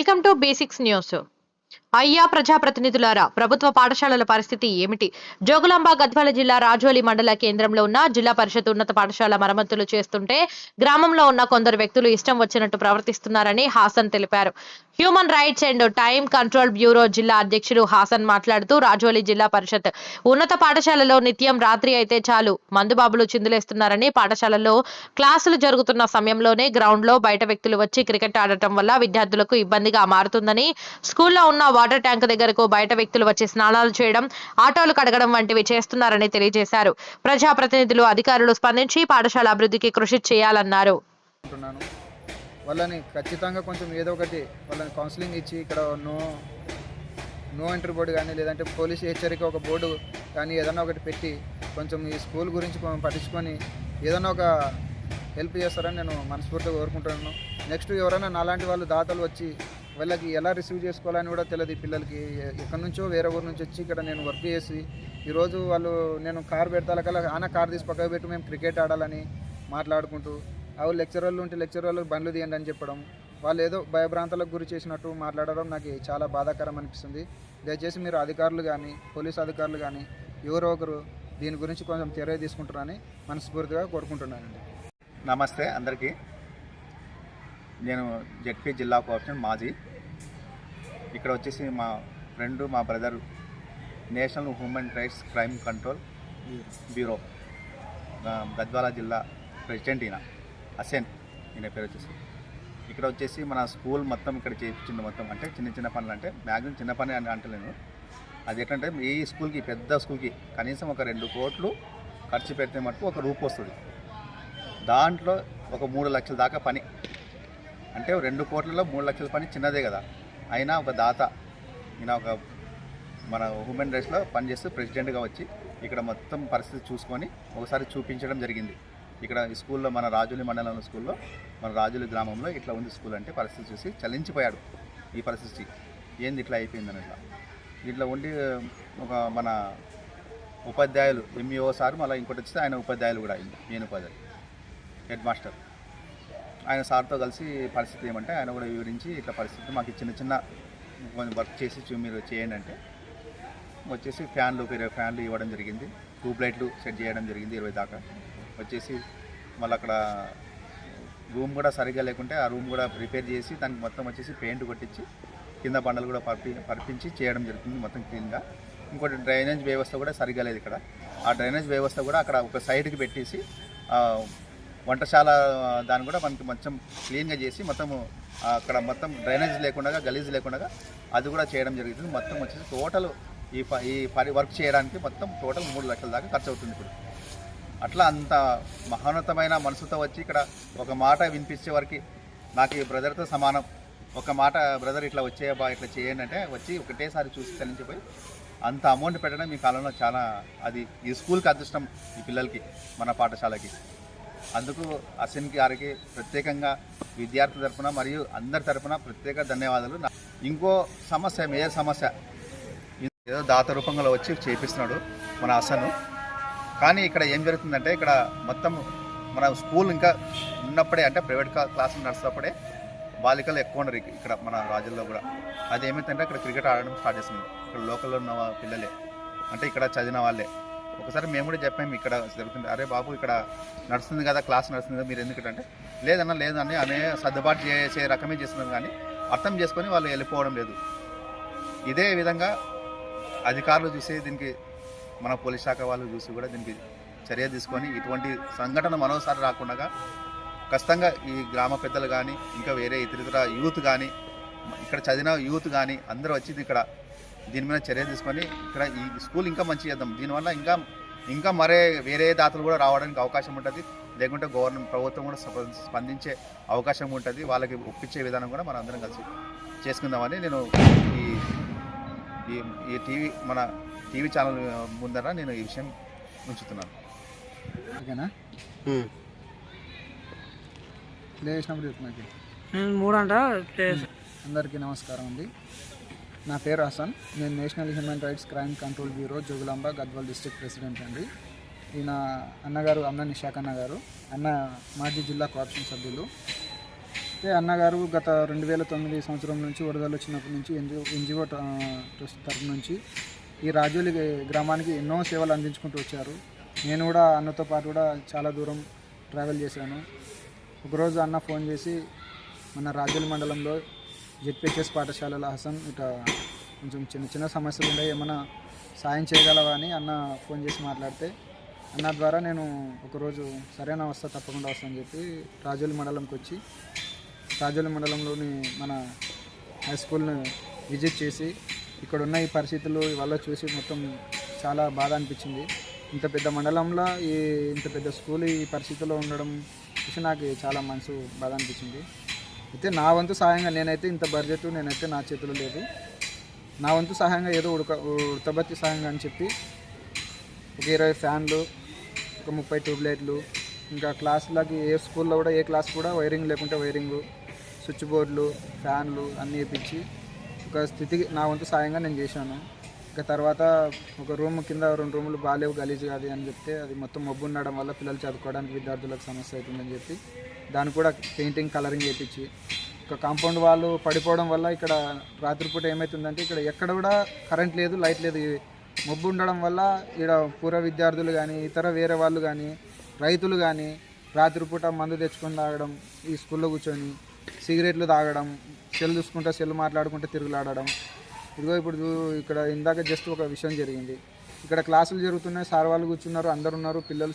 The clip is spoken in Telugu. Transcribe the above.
Welcome to Basics News. అయ్యా ప్రజాప్రతినిధులారా ప్రభుత్వ పాఠశాలల పరిస్థితి ఏమిటి? జోగులాంబ గద్వాల జిల్లా రాజోలి మండల కేంద్రంలో ఉన్న జిల్లా పరిషత్ ఉన్నత పాఠశాల మరమ్మతులు చేస్తుంటే గ్రామంలో ఉన్న కొందరు వ్యక్తులు ఇష్టం వచ్చినట్టు ప్రవర్తిస్తున్నారని హాసన్ తెలిపారు. Human rights and time control bureau జిల్లా అధ్యక్షుడు హాసన్ మాట్లాడుతూ రాజోలి జిల్లా పరిషత్ ఉన్నత పాఠశాలలో నిత్యం రాత్రి అయితే చాలు మందుబాబులు చిందులేస్తున్నారని పాఠశాలలో క్లాసులు జరుగుతున్న సమయంలోనే గ్రౌండ్లో బయట వ్యక్తులు వచ్చి క్రికెట్ ఆడటం వల్ల విద్యార్థులకు ఇబ్బందిగా మారుతుందని స్కూల్లో ఉన్న వాటర్ ట్యాంక్ దగ్గరకు బయట వ్యక్తులు వచ్చి స్నానాలు చేయడం ఆటోలు కడగడం వంటివి చేస్తున్నారని తెలియజేశారు. ప్రజాప్రతినిధులు అధికారులు స్పందించి పాఠశాల అభివృద్ధికి కృషి చేయాలన్నారు. అనుకుంటున్నాను వాళ్ళని ఖచ్చితంగా కొంచెం ఏదో ఒకటి వాళ్ళని కౌన్సిలింగ్ ఇచ్చి ఇక్కడ నో నో ఎంట్రీ బోర్డు కానీ లేదంటే పోలీసు హెచ్చరిక ఒక బోర్డు కానీ ఏదైనా ఒకటి పెట్టి కొంచెం ఈ స్కూల్ గురించి పట్టించుకొని ఏదైనా ఒక హెల్ప్ చేస్తారని నేను మనస్ఫూర్తిగా కోరుకుంటున్నాను. నెక్స్ట్ ఎవరైనా నాలాంటి వాళ్ళు దాతలు వచ్చి వాళ్ళకి ఎలా రిసీవ్ చేసుకోవాలని కూడా తెలియదు పిల్లలకి. ఎక్కడి నుంచో వేరే ఊరి నుంచి వచ్చి ఇక్కడ నేను వర్క్ చేసి ఈరోజు వాళ్ళు నేను కార్ పెడతా కల్లా ఆన కార్ తీసి పక్కకు పెట్టి మేము క్రికెట్ ఆడాలని మాట్లాడుకుంటూ అవి లెక్చరర్లు ఉంటే లెక్చరర్లు బండ్లు తీయండి అని చెప్పడం వాళ్ళు ఏదో భయభ్రాంతాలకు గురి చేసినట్టు మాట్లాడడం నాకు చాలా బాధాకరం అనిపిస్తుంది. దయచేసి మీరు అధికారులు కానీ పోలీస్ అధికారులు కానీ ఎవరో ఒకరు దీని గురించి కొంచెం చర్య తీసుకుంటారని మనస్ఫూర్తిగా కోరుకుంటున్నానండి. నమస్తే అందరికీ. నేను జెడ్పీ జిల్లా కోఆప్షన్ మాజీ ఇక్కడ వచ్చేసి మా ఫ్రెండ్ మా brother national human rights crime control bureau Gadwal జిల్లా ప్రెసిడెంట్ ఈయన హసేన్ ఈయన పేరు వచ్చేసి. ఇక్కడ వచ్చేసి మన స్కూల్ మొత్తం ఇక్కడ చేయించింది మొత్తం. అంటే చిన్న చిన్న పనులు అంటే మ్యాక్సిమం చిన్న పని అని అంటలేను. అది ఏంటంటే ఈ స్కూల్కి పెద్ద స్కూల్కి కనీసం ఒక రెండు కోట్లు ఖర్చు పెడితే మటుకు ఒక రూపు వస్తుంది. దాంట్లో ఒక మూడు లక్షల దాకా పని. అంటే రెండు కోట్లలో మూడు లక్షల పని చిన్నదే కదా. అయినా ఒక దాత ఈయన ఒక మన హ్యూమన్ రైట్స్లో పనిచేస్తూ ప్రెసిడెంట్గా వచ్చి ఇక్కడ మొత్తం పరిస్థితి చూసుకొని ఒకసారి చూపించడం జరిగింది. ఇక్కడ ఈ స్కూల్లో మన రాజులి మండలంలో స్కూల్లో మన రాజులి గ్రామంలో ఇట్లా ఉంది స్కూల్ అంటే పరిస్థితి చూసి చలించిపోయాడు ఈ పరిస్థితి. ఏంది ఇట్లా అయిపోయిందని ఇట్లా. ఇట్లా ఉండి ఒక మన ఉపాధ్యాయులు ఎంఈఓ సార్ మళ్ళీ ఇంకోటి వచ్చి ఆయన ఉపాధ్యాయులు కూడా అయింది నేను ఉపాధ్యాయులు హెడ్ మాస్టర్. ఆయన సార్తో కలిసి పరిస్థితి ఏమంటే ఆయన కూడా వివరించి ఇట్లా పరిస్థితి మాకు చిన్న చిన్న కొంచెం వర్క్ చేసి చూ- మీరు చేయండి అంటే వచ్చేసి ఫ్యాన్లు ఒక ఇరవై ఫ్యాన్లు ఇవ్వడం జరిగింది. ట్యూబ్ లైట్లు సెట్ చేయడం జరిగింది ఇరవై దాకా. వచ్చేసి మళ్ళీ అక్కడ రూమ్ కూడా సరిగ్గా లేకుంటే ఆ రూమ్ కూడా ప్రిపేర్ చేసి దానికి మొత్తం వచ్చేసి పెయింట్ కొట్టించి కింద బండలు కూడా పర్పి పర్పించి చేయడం జరుగుతుంది మొత్తం క్లీన్గా. ఇంకోటి డ్రైనేజ్ వ్యవస్థ కూడా సరిగ్గా లేదు ఇక్కడ. ఆ డ్రైనేజ్ వ్యవస్థ కూడా అక్కడ ఒక సైడ్కి పెట్టేసి వంటశాల దాన్ని కూడా మనకి మొత్తం క్లీన్గా చేసి మొత్తము అక్కడ మొత్తం డ్రైనేజ్ లేకుండా గలీజ్ లేకుండా అది కూడా చేయడం జరుగుతుంది మొత్తం వచ్చేసి టోటల్ ఈ ప- ఈ పని వర్క్ చేయడానికి మొత్తం టోటల్ మూడు లక్షల దాకా ఖర్చు అవుతుంది ఇప్పుడు. అట్లా అంత మహోన్నతమైన మనసుతో వచ్చి ఇక్కడ ఒక మాట వినిపించే వరకు నాకు ఈ బ్రదర్తో సమానం. ఒక మాట బ్రదర్ ఇట్లా వచ్చేయబా ఇట్లా చేయండి అంటే వచ్చి ఒకటేసారి చూసి చలించిపోయి అంత అమౌంట్ పెట్టడం మీ కాలంలో చాలా అది ఈ స్కూల్కి అదృష్టం ఈ పిల్లలకి మన పాఠశాలకి. అందుకు అసిన్ గారికి ప్రత్యేకంగా విద్యార్థి తరఫున మరియు అందరి తరఫున ప్రత్యేక ధన్యవాదాలు. ఇంకో సమస్య మేజర్ సమస్య. ఏదో దాత రూపంలో వచ్చి చేపిస్తున్నాడు మన అసను కానీ ఇక్కడ ఏం జరుగుతుందంటే ఇక్కడ మొత్తం మన స్కూల్ ఇంకా ఉన్నప్పుడే అంటే ప్రైవేట్ క్లాసులు నడుస్తున్నప్పుడే బాలికలు ఎక్కువ ఉన్నారు ఇక్కడ మన రాజుల్లో కూడా. అది ఏమైందంటే ఇక్కడ క్రికెట్ ఆడడం స్టార్ట్ చేస్తుంది ఇక్కడ లోకల్లో ఉన్న పిల్లలే. అంటే ఇక్కడ చదివిన వాళ్ళే. ఒకసారి మేము కూడా చెప్పాము ఇక్కడ జరుగుతుంది. అరే బాబు ఇక్కడ నడుస్తుంది కదా క్లాస్ నడుస్తుంది కదా మీరు ఎందుకంటే లేదన్నా లేదని అనే సర్దుబాటు చేసే రకమే చేస్తున్నారు కానీ అర్థం చేసుకొని వాళ్ళు వెళ్ళిపోవడం లేదు. ఇదే విధంగా అధికారులు చూసి దీనికి మన పోలీస్ శాఖ వాళ్ళు చూసి కూడా దీనికి చర్య తీసుకొని ఇటువంటి సంఘటన మరోసారి రాకుండా ఖచ్చితంగా ఈ గ్రామ పెద్దలు కానీ ఇంకా వేరే ఇతరితర యూత్ కానీ ఇక్కడ చదివిన యూత్ కానీ అందరూ వచ్చి ఇక్కడ దీని మీద చర్య తీసుకొని ఇక్కడ ఈ స్కూల్ ఇంకా మంచి చేద్దాం. దీనివల్ల ఇంకా ఇంకా మరే వేరే దాతలు కూడా రావడానికి అవకాశం ఉంటుంది. లేకుంటే గవర్నమెంట్ ప్రభుత్వం కూడా స్ప- స్పందించే అవకాశం ఉంటుంది. వాళ్ళకి ఒప్పించే విధానం కూడా మనం అందరం కలిసి చేసుకుందామని నేను ఈ ఈ ఈ టీవీ మన టీవీ ఛానల్ ముందర నేను ఈ విషయం ఉంచుతున్నాను. ఓకేనా? లేచినప్పుడు చెప్పు నాకు నేను మూడంట ప్లేస్ అందరికీ నమస్కారం అండి. నా పేరు హసన్. నేను national human rights crime control bureau Jogulamba Gadwal district president అండి. ఈయన అన్నగారు అన్న నిషాక్ అన్న గారు అన్న మాజీ జిల్లా కార్పొరేషన్ సభ్యులు. అయితే అన్నగారు గత రెండు వేల తొమ్మిది సంవత్సరం నుంచి వరదలు వచ్చినప్పటి నుంచి ఎన్జిఓ ఎన్జిఓ ట్రస్ట్ తరఫు నుంచి ఈ రాజోలి గ్రామానికి ఎన్నో సేవలు అందించుకుంటూ వచ్చారు. నేను కూడా అన్నతో పాటు కూడా చాలా దూరం ట్రావెల్ చేశాను. ఒకరోజు అన్న ఫోన్ చేసి మన రాజోలి మండలంలో జెడ్పిహెచ్ఎస్ పాఠశాలల హసన్ ఇట కొంచెం చిన్న చిన్న సమస్యలు ఉన్నాయి ఏమైనా సాయం చేయగలవా అని అన్న ఫోన్ చేసి మాట్లాడితే అన్న ద్వారా నేను ఒకరోజు సరైన వస్తా తప్పకుండా వస్తాను చెప్పి రాజోలి మండలంకి వచ్చి రాజోలి మండలంలోని మన హై స్కూల్ని విజిట్ చేసి ఇక్కడ ఉన్న ఈ పరిస్థితులు ఇవల్ల చూసి మొత్తం చాలా బాధ అనిపించింది. ఇంత పెద్ద మండలంలో ఈ ఇంత పెద్ద స్కూల్ ఈ పరిస్థితుల్లో ఉండడం చూసి నాకు చాలా మనసు బాధ అనిపించింది. అయితే నా వంతు సహాయంగా నేనైతే ఇంత బడ్జెట్ నేనైతే నా చేతిలో లేదు. నా వంతు సహాయంగా ఏదో ఉడక ఉడతబత్తి సహాయంగా అని చెప్పి ఒక ఇరవై ఫ్యాన్లు ఒక ముప్పై ట్యూబ్లైట్లు ఇంకా క్లాసులకి ఏ స్కూల్లో కూడా ఏ క్లాస్ కూడా వైరింగ్ లేకుంటే వైరింగ్ స్విచ్ బోర్డులు ఫ్యాన్లు అన్నీ వేపించి ఒక స్థితికి నా వంతు సాయంగా నేను చేశాను. ఇంకా తర్వాత ఒక రూమ్ కింద రెండు రూములు బాగాలేవు గలీజ్ కాదు అని చెప్తే అది మొత్తం మబ్బు ఉండడం వల్ల పిల్లలు చదువుకోవడానికి విద్యార్థులకు సమస్య అవుతుందని చెప్పి దాన్ని కూడా పెయింటింగ్ కలరింగ్ చేయించి ఇక కాంపౌండ్ వాళ్ళు పడిపోవడం వల్ల ఇక్కడ రాత్రిపూట ఏమవుతుందంటే ఇక్కడ ఎక్కడ కూడా కరెంట్ లేదు లైట్ లేదు. మబ్బు ఉండడం వల్ల ఇక్కడ పూర్వ విద్యార్థులు కానీ ఇతర వేరే వాళ్ళు కానీ రైతులు కానీ రాత్రిపూట మందు తెచ్చుకొని తాగడం ఈ స్కూల్లో కూర్చొని సిగరెట్లు తాగడం సెల్ చూసుకుంటా సెల్ మాట్లాడుకుంటూ తిరుగులాడడం. ఇదిగో ఇప్పుడు ఇక్కడ ఇందాక జస్ట్ ఒక విషయం జరిగింది. ఇక్కడ క్లాసులు జరుగుతున్నాయి సార్ వాళ్ళు కూర్చున్నారు అందరు ఉన్నారు పిల్లలు